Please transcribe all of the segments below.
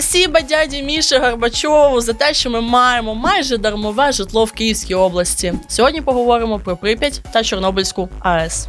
Спасіба дяді Міші Горбачову за те, що ми маємо майже дармове житло в Київській області. Сьогодні поговоримо про Прип'ять та Чорнобильську АЕС.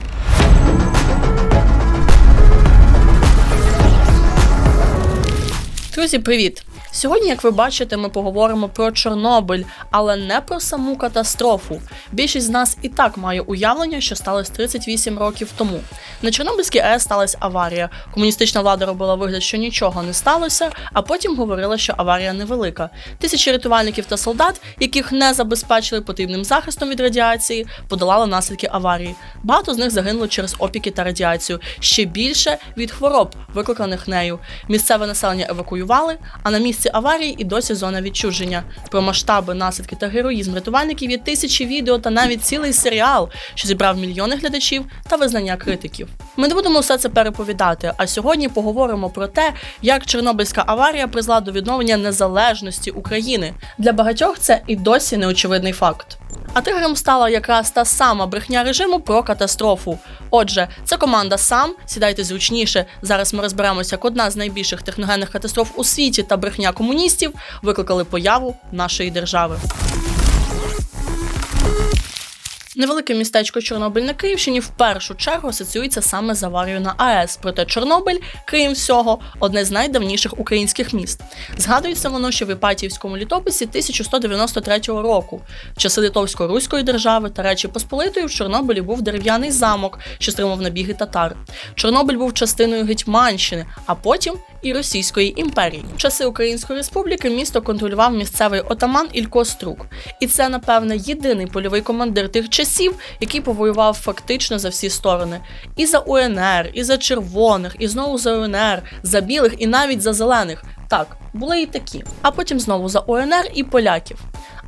Друзі, привіт! Сьогодні, як ви бачите, ми поговоримо про Чорнобиль, але не про саму катастрофу. Більшість з нас і так має уявлення, що сталося 38 років тому. На Чорнобильській АЕС сталася аварія. Комуністична влада робила вигляд, що нічого не сталося, а потім говорила, що аварія невелика. Тисячі рятувальників та солдат, яких не забезпечили потрібним захистом від радіації, подолали наслідки аварії. Багато з них загинули через опіки та радіацію. Ще більше від хвороб, викликаних нею. Місцеве населення евакуювали, а на місці аварії і досі зона відчуження. Про масштаби, наслідки та героїзм рятувальників є тисячі відео та навіть цілий серіал, що зібрав мільйони глядачів та визнання критиків. Ми не будемо все це переповідати. А сьогодні поговоримо про те, як Чорнобильська аварія призвела до відновлення незалежності України. Для багатьох це і досі неочевидний факт. А тригером стала якраз та сама брехня режиму про катастрофу. Отже, це команда сам. Сідайте зручніше. Зараз ми розберемося, як одна з найбільших техногенних катастроф у світі та брехня комуністів викликали появу нашої держави. Невелике містечко Чорнобиль на Київщині в першу чергу асоціюється саме з аварією на АЕС. Проте Чорнобиль, крім всього, одне з найдавніших українських міст. Згадується воно ще в Іпатіївському літописі 1193 року. В часи Литовсько-Руської держави та Речі Посполитої в Чорнобилі був дерев'яний замок, що стримав набіги татар. Чорнобиль був частиною Гетьманщини, а потім і Російської імперії. В часи Української республіки місто контролював місцевий отаман Ілько Струк. І це, напевне, єдиний польовий командир тих часів, який повоював фактично за всі сторони. І за УНР, і за червоних, і знову за УНР, за білих, і навіть за зелених. Так, були і такі. А потім знову за УНР і поляків.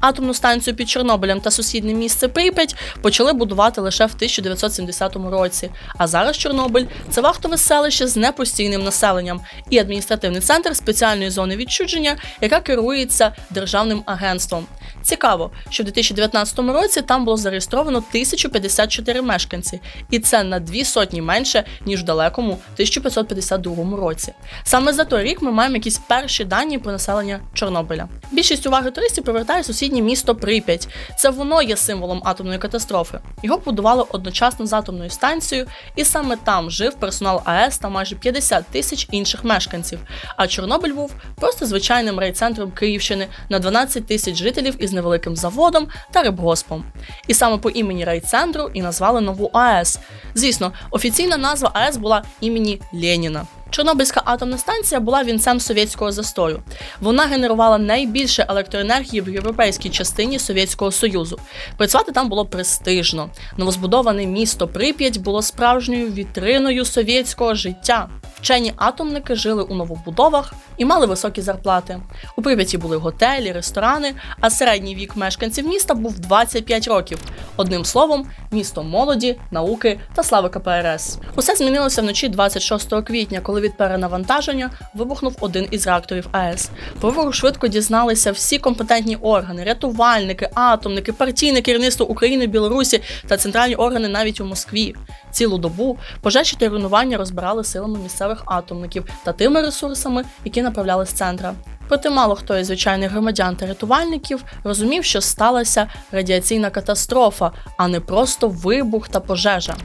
Атомну станцію під Чорнобилем та сусіднє місце Прип'ять почали будувати лише в 1970 році. А зараз Чорнобиль це вахтове селище з непостійним населенням і адміністративний центр спеціальної зони відчудження, яка керується державним агентством. Цікаво, що в 2019 році там було зареєстровано 1054 мешканці, і це на дві сотні менше ніж в далекому 1552 році. Саме за той рік ми маємо якісь перші дані про населення Чорнобиля. Більшість уваги туристів привертає сусіднє місто Прип'ять. Це воно є символом атомної катастрофи. Його будували одночасно з атомною станцією, і саме там жив персонал АЕС та майже 50 тисяч інших мешканців. А Чорнобиль був просто звичайним райцентром Київщини на 12 тисяч жителів із невеликим заводом та рибгоспом. І саме по імені райцентру і назвали нову АЕС. Звісно, офіційна назва АЕС була імені Леніна. Чорнобильська атомна станція була вінцем совєтського застою. Вона генерувала найбільше електроенергії в європейській частині Совєтського Союзу. Працювати там було престижно. Новозбудоване місто Прип'ять було справжньою вітриною совєтського життя. Вчені атомники жили у новобудовах і мали високі зарплати. У Прип'яті були готелі, ресторани, а середній вік мешканців міста був 25 років. Одним словом, місто молоді, науки та слави КПРС. Усе змінилося вночі 26 квітня, коли від перенавантаження вибухнув один із реакторів АЕС. Про швидко дізналися всі компетентні органи, рятувальники, атомники, партійне керівництво України, Білорусі та центральні органи навіть у Москві. Цілу добу пожежі та руйнування розбирали силами місцевих атомників та тими ресурсами, які направляли з центра. Проте мало хто із звичайних громадян та рятувальників розумів, що сталася радіаційна катастрофа, а не просто вибух та пожежа.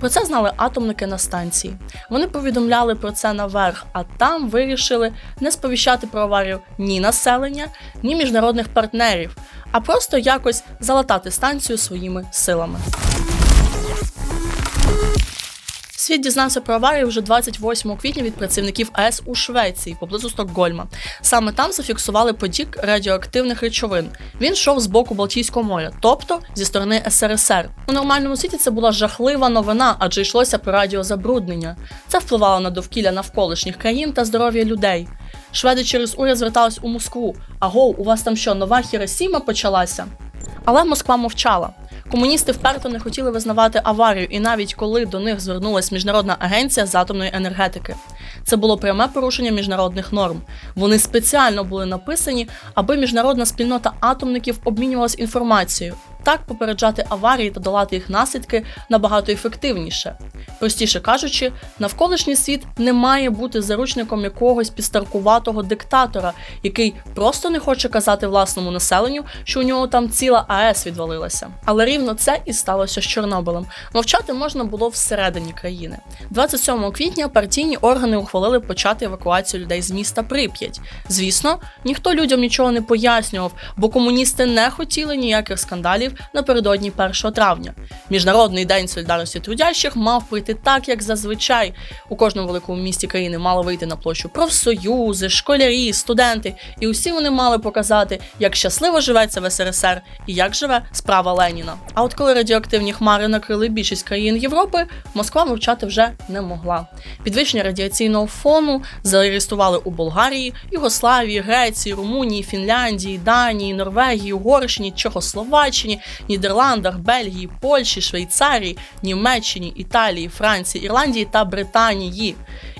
Про це знали атомники на станції. Вони повідомляли про це наверх, а там вирішили не сповіщати про аварію ні населення, ні міжнародних партнерів, а просто якось залатати станцію своїми силами. Світ дізнався про аварію вже 28 квітня від працівників АЕС у Швеції поблизу Стокгольма. Саме там зафіксували потік радіоактивних речовин. Він йшов з боку Балтійського моря, тобто зі сторони СРСР. У нормальному світі це була жахлива новина, адже йшлося про радіозабруднення. Це впливало на довкілля навколишніх країн та здоров'я людей. Шведи через уряд звертались у Москву. Аго, у вас там що, нова Хіросіма почалася? Але Москва мовчала. Комуністи вперто не хотіли визнавати аварію, і навіть коли до них звернулась міжнародна агенція з атомної енергетики. Це було пряме порушення міжнародних норм. Вони спеціально були написані, аби міжнародна спільнота атомників обмінювалась інформацією. Так попереджати аварії та долати їх наслідки набагато ефективніше. Простіше кажучи, навколишній світ не має бути заручником якогось підстаркуватого диктатора, який просто не хоче казати власному населенню, що у нього там ціла АЕС відвалилася. Але рівно це і сталося з Чорнобилем. Мовчати можна було всередині країни. 27 квітня партійні органи ухвалили почати евакуацію людей з міста Прип'ять. Звісно, ніхто людям нічого не пояснював, бо комуністи не хотіли ніяких скандалів напередодні 1 травня. Міжнародний день солідарності трудящих мав прийти так, як зазвичай. У кожному великому місті країни мало вийти на площу профсоюзи, школярі, студенти, і усі вони мали показати, як щасливо живеться в СРСР і як живе справа Леніна. А от коли радіоактивні хмари накрили більшість країн Європи, Москва мовчати вже не могла. Підвищення радіаційного фону зареєстрували у Болгарії, Югославії, Греції, Румунії, Фінляндії, Данії, Норвегії, Угорщині, Чехословаччині, Нідерландах, Бельгії, Польщі, Швейцарії, Німеччині, Італії, Франції, Ірландії та Британії.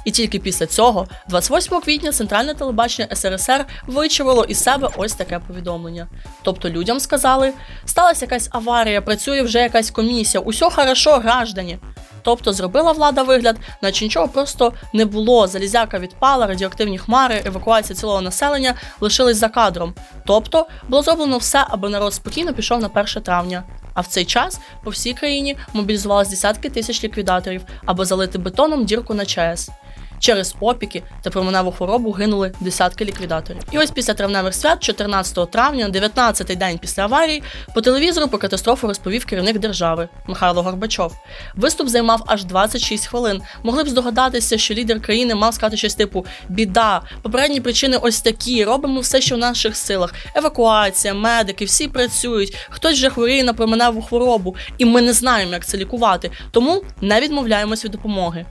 І тільки після цього, 28 квітня, центральне телебачення СРСР вичавило із себе ось таке повідомлення. Тобто людям сказали, сталася якась аварія, працює вже якась комісія, усьо хорошо, граждані. Тобто зробила влада вигляд, наче нічого просто не було. Залізяка відпала, радіоактивні хмари, евакуація цілого населення лишились за кадром. Тобто було зроблено все, аби народ спокійно пішов на 1 травня. А в цей час по всій країні мобілізувалось десятки тисяч ліквідаторів, аби залити бетоном дірку на ЧАЕС. Через опіки та променеву хворобу гинули десятки ліквідаторів. І ось після травневих свят, 14 травня, 19-й день після аварії, по телевізору про катастрофу розповів керівник держави Михайло Горбачов. Виступ займав аж 26 хвилин. Могли б здогадатися, що лідер країни мав сказати щось типу біда, попередні причини ось такі. Робимо все, що в наших силах. Евакуація, медики, всі працюють. Хтось вже хворіє на променеву хворобу, і ми не знаємо, як це лікувати. Тому не відмовляємось від допомоги.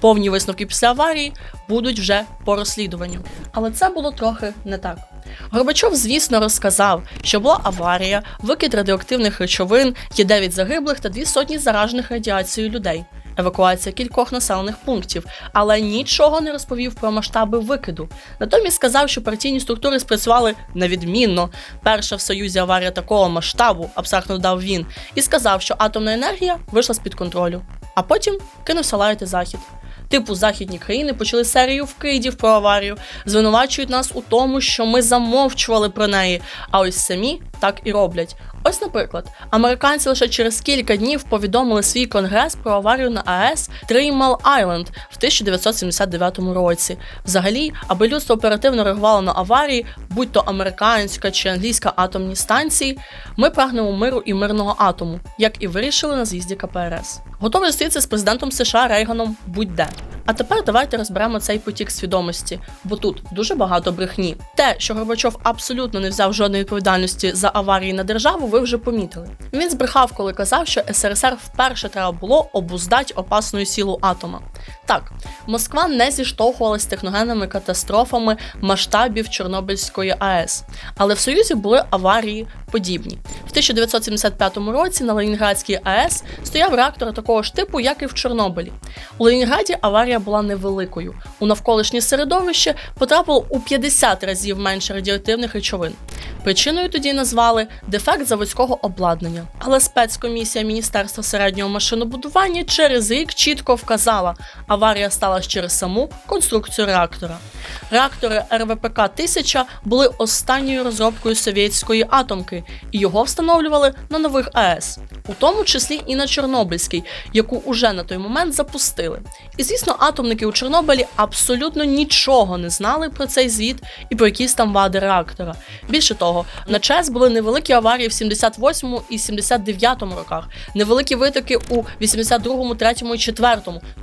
Повні висновки після аварії будуть вже по розслідуванню. Але це було трохи не так. Горбачов, звісно, розказав, що була аварія, викид радіоактивних речовин, є 9 загиблих та дві сотні заражених радіацією людей. Евакуація кількох населених пунктів, але нічого не розповів про масштаби викиду. Натомість сказав, що партійні структури спрацювали невідмінно. Перша в Союзі аварія такого масштабу, абстрактно дав він, і сказав, що атомна енергія вийшла з-під контролю. А потім кинувся лаяти захід. Типу, західні країни почали серію вкидів про аварію, звинувачують нас у тому, що ми замовчували про неї. А ось самі так і роблять. Ось, наприклад, американці лише через кілька днів повідомили свій конгрес про аварію на АЕС Треймал Айленд в 1979 році. Взагалі, аби людство оперативно реагувало на аварії, будь то американська чи англійська атомні станції, ми прагнемо миру і мирного атому, як і вирішили на з'їзді КПРС. Готовий зустрітися з президентом США Рейганом будь-де. А тепер давайте розберемо цей потік свідомості, бо тут дуже багато брехні. Те, що Горбачов абсолютно не взяв жодної відповідальності за аварії на державу, ви вже помітили. Він збрехав, коли казав, що СРСР вперше треба було обуздати опасну силу атома. Так, Москва не зіштовхувалася з техногенними катастрофами масштабів Чорнобильської АЕС, але в Союзі були аварії подібні. В 1975 році на Ленінградській АЕС стояв реактор такого ж типу, як і в Чорнобилі. У Ленінграді аварія була невеликою. У навколишнє середовище потрапило у 50 разів менше радіоактивних речовин. Причиною тоді назвали дефект заводського обладнання. Але спецкомісія Міністерства середнього машинобудування через рік чітко вказала, аварія сталася через саму конструкцію реактора. Реактори РВПК 1000 були останньою розробкою совєтської атомки, і його встановлювали на нових АЕС, у тому числі і на Чорнобильській, яку уже на той момент запустили. І звісно, атомники у Чорнобилі абсолютно нічого не знали про цей звіт і про якісь там вади реактора. Більше того, на ЧЕС були невеликі аварії в 78 і 79 роках, невеликі витоки у 82, 3 і 4.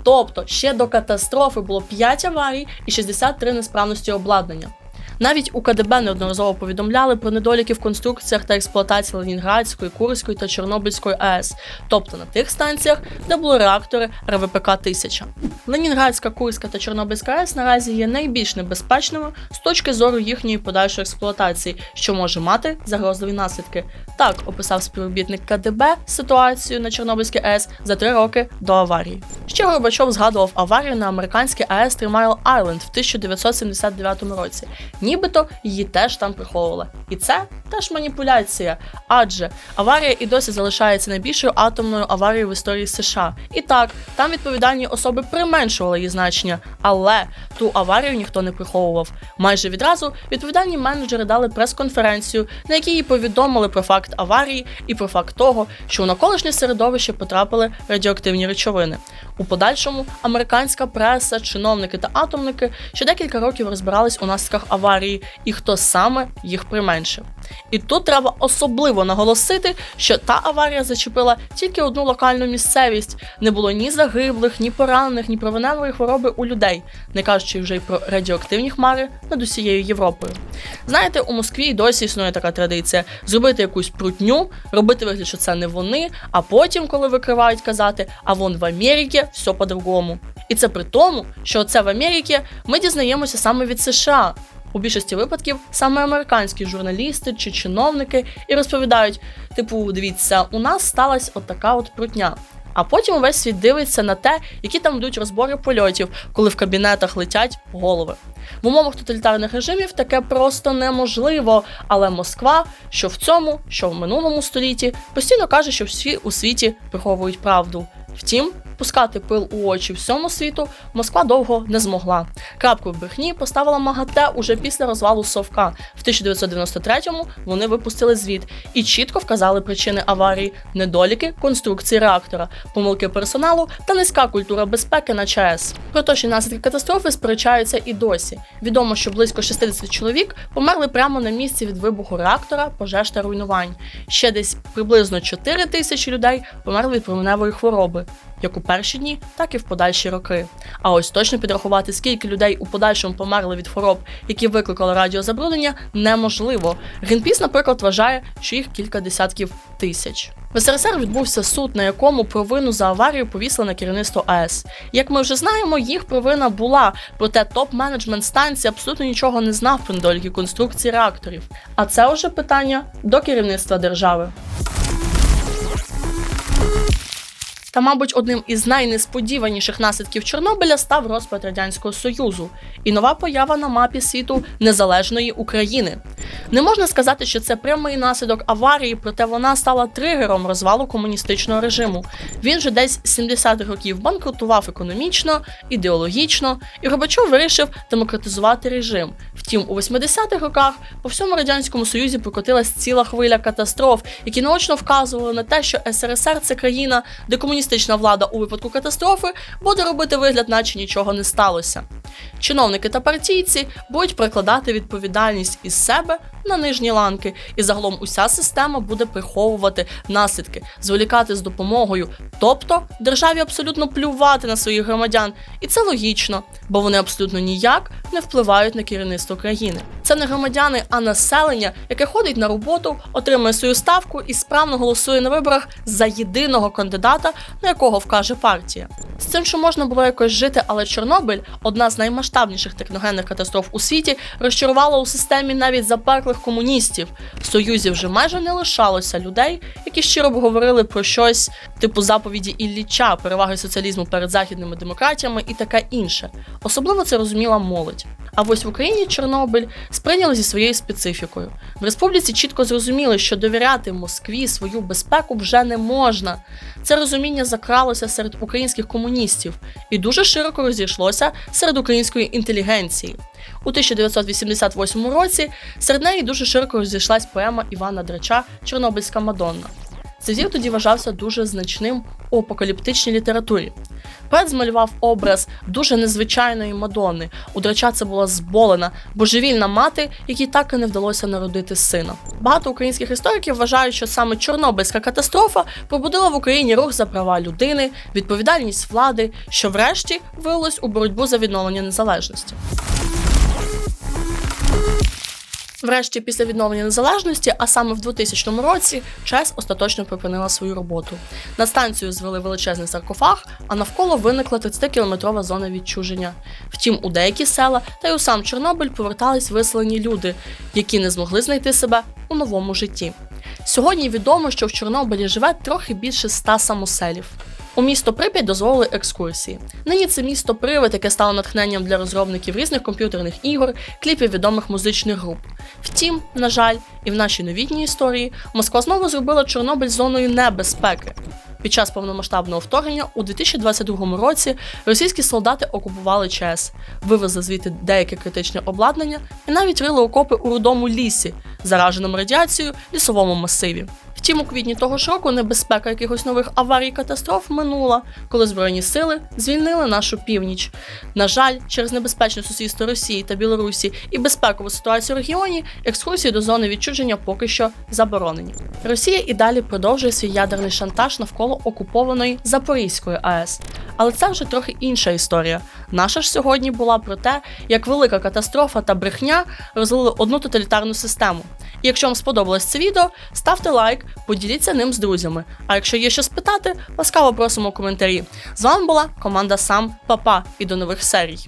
Тобто ще до катастрофи було 5 аварій і 63 несправності обладнання. Навіть у КДБ неодноразово повідомляли про недоліки в конструкціях та експлуатації Ленінградської, Курської та Чорнобильської АЕС, тобто на тих станціях, де були реактори РВПК 1000. Ленінградська, Курська та Чорнобильська АЕС наразі є найбільш небезпечними з точки зору їхньої подальшої експлуатації, що може мати загрозливі наслідки. Так описав співробітник КДБ ситуацію на Чорнобильській АЕС за три роки до аварії. Ще Горбачов згадував аварію на американській АЕС Тримайл Айленд в 1979 році. Нібито її теж там приховували. І це теж маніпуляція, адже аварія і досі залишається найбільшою атомною аварією в історії США. І так, там відповідальні особи применшували її значення, але ту аварію ніхто не приховував. Майже відразу відповідальні менеджери дали прес-конференцію, на якій їй повідомили про факт аварії і про факт того, що у навколишнє середовище потрапили радіоактивні речовини. У подальшому американська преса, чиновники та атомники ще декілька років розбирались у наслідках аварії і хто саме їх применшив. І тут треба особливо наголосити, що та аварія зачепила тільки одну локальну місцевість. Не було ні загиблих, ні поранених, ні провиненої хвороби у людей, не кажучи вже й про радіоактивні хмари над усією Європою. Знаєте, у Москві й досі існує така традиція: зробити якусь прутню, робити вигляд, що це не вони, а потім, коли викривають, казати, а вон в Америці все по-другому. І це при тому, що це в Америці ми дізнаємося саме від США. У більшості випадків саме американські журналісти чи чиновники і розповідають: типу, дивіться, у нас сталася от така от прутня. А потім увесь світ дивиться на те, які там йдуть розбори польотів, коли в кабінетах летять голови. В умовах тоталітарних режимів таке просто неможливо. Але Москва, що в цьому, що в минулому столітті, постійно каже, що всі у світі приховують правду. Втім, пускати пил у очі всьому світу Москва довго не змогла. Крапку в брехні поставила МАГАТЕ уже після розвалу Совка. В 1993-му вони випустили звіт і чітко вказали причини аварії: недоліки конструкції реактора, помилки персоналу та низька культура безпеки на ЧАЕС. Про точні наслідки катастрофи сперечаються і досі. Відомо, що близько 60 чоловік померли прямо на місці від вибуху реактора, пожеж та руйнувань. Ще десь приблизно 4 тисячі людей померли від променевої хвороби як у перші дні, так і в подальші роки. А ось точно підрахувати, скільки людей у подальшому померли від хвороб, які викликали радіозабруднення, неможливо. Грінпіс, наприклад, вважає, що їх кілька десятків тисяч. В СРСР відбувся суд, на якому провину за аварію повісили на керівництво АЕС. Як ми вже знаємо, їх провина була, проте топ-менеджмент станції абсолютно нічого не знав про недоліки конструкції реакторів. А це вже питання до керівництва держави. Та, мабуть, одним із найнесподіваніших наслідків Чорнобиля став розпад радянського союзу і нова поява на мапі світу незалежної України. Не можна сказати, що це прямий наслідок аварії, проте вона стала тригером розвалу комуністичного режиму. Він же десь з 70-х років банкрутував економічно, ідеологічно, і Горбачов вирішив демократизувати режим. Втім, у 80-х роках по всьому радянському союзі прокотилась ціла хвиля катастроф, які наочно вказували на те, що СРСР це країна, де комуністична влада у випадку катастрофи буде робити вигляд, наче нічого не сталося. Чиновники та партійці будуть прикладати відповідальність із себе на нижні ланки, і загалом уся система буде приховувати наслідки, зволікати з допомогою. Тобто державі абсолютно плювати на своїх громадян, і це логічно, бо вони абсолютно ніяк не впливають на керівництво країни. Це не громадяни, а населення, яке ходить на роботу, отримує свою ставку і справно голосує на виборах за єдиного кандидата, на якого вкаже партія. З цим, що можна було якось жити, але Чорнобиль, одна з наймасштабніших техногенних катастроф у світі, розчарувала у системі навіть запеклих комуністів. В Союзі вже майже не лишалося людей, які щиро б говорили про щось типу заповіді Ілліча, переваги соціалізму перед західними демократіями і таке інше. Особливо це розуміла молодь. А ось в Україні Чорнобиль сприйняли зі своєю специфікою. В республіці чітко зрозуміли, що довіряти Москві свою безпеку вже не можна. Це розуміння закралося серед українських комуністів і дуже широко розійшлося серед української інтелігенції. У 1988 році серед неї дуже широко розійшлась поема Івана Драча Чорнобильська Мадонна. Цей тоді вважався дуже значним у апокаліптичній літературі. Поет змалював образ дуже незвичайної Мадонни. У драча це була зболена, божевільна мати, якій так і не вдалося народити сина. Багато українських істориків вважають, що саме Чорнобильська катастрофа побудила в Україні рух за права людини, відповідальність влади, що врешті вилилось у боротьбу за відновлення незалежності. Врешті, після відновлення незалежності, а саме в 2000 році, ЧАЕС остаточно припинила свою роботу. На станцію звели величезний саркофаг, а навколо виникла 30-кілометрова зона відчуження. Втім, у деякі села та й у сам Чорнобиль повертались виселені люди, які не змогли знайти себе у новому житті. Сьогодні відомо, що в Чорнобилі живе трохи більше ста самоселів. У місто Прип'ять дозволили екскурсії. Нині це місто привид, яке стало натхненням для розробників різних комп'ютерних ігор, кліпів відомих музичних груп. Втім, на жаль, і в нашій новітній історії Москва знову зробила Чорнобиль зоною небезпеки. Під час повномасштабного вторгнення у 2022 році російські солдати окупували ЧАЕС, вивезли звідти деяке критичне обладнання і навіть рили окопи у рудому лісі, зараженому радіацією лісовому масиві. Втім, у квітні того ж року небезпека якихось нових аварій катастроф минула, коли збройні сили звільнили нашу північ. На жаль, через небезпечне сусідство Росії та Білорусі і безпекову ситуацію в регіоні, екскурсії до зони відчуження поки що заборонені. Росія і далі продовжує свій ядерний шантаж навколо окупованої Запорізької АЕС. Але це вже трохи інша історія. Наша ж сьогодні була про те, як велика катастрофа та брехня розлили одну тоталітарну систему. І якщо вам сподобалось це відео, ставте лайк, поділіться ним з друзями. А якщо є що спитати, ласкаво просимо у коментарі. З вами була команда Сам Папа і до нових серій.